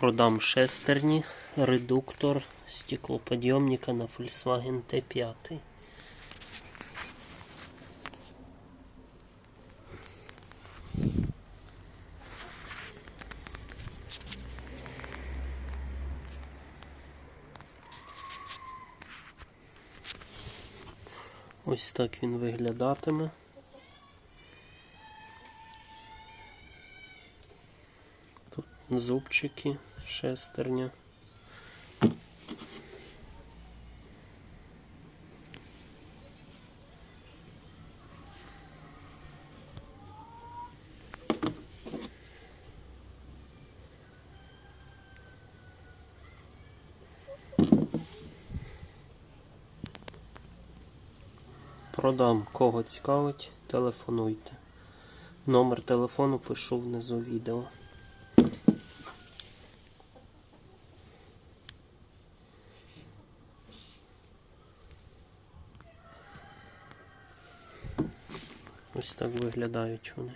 Продам шестерні, редуктор стеклоподйомника на Volkswagen T5. Ось так він виглядатиме. Зубчики, шестерня. Продам кого цікавить, телефонуйте. Номер телефону пишу внизу відео. Ось так виглядають вони.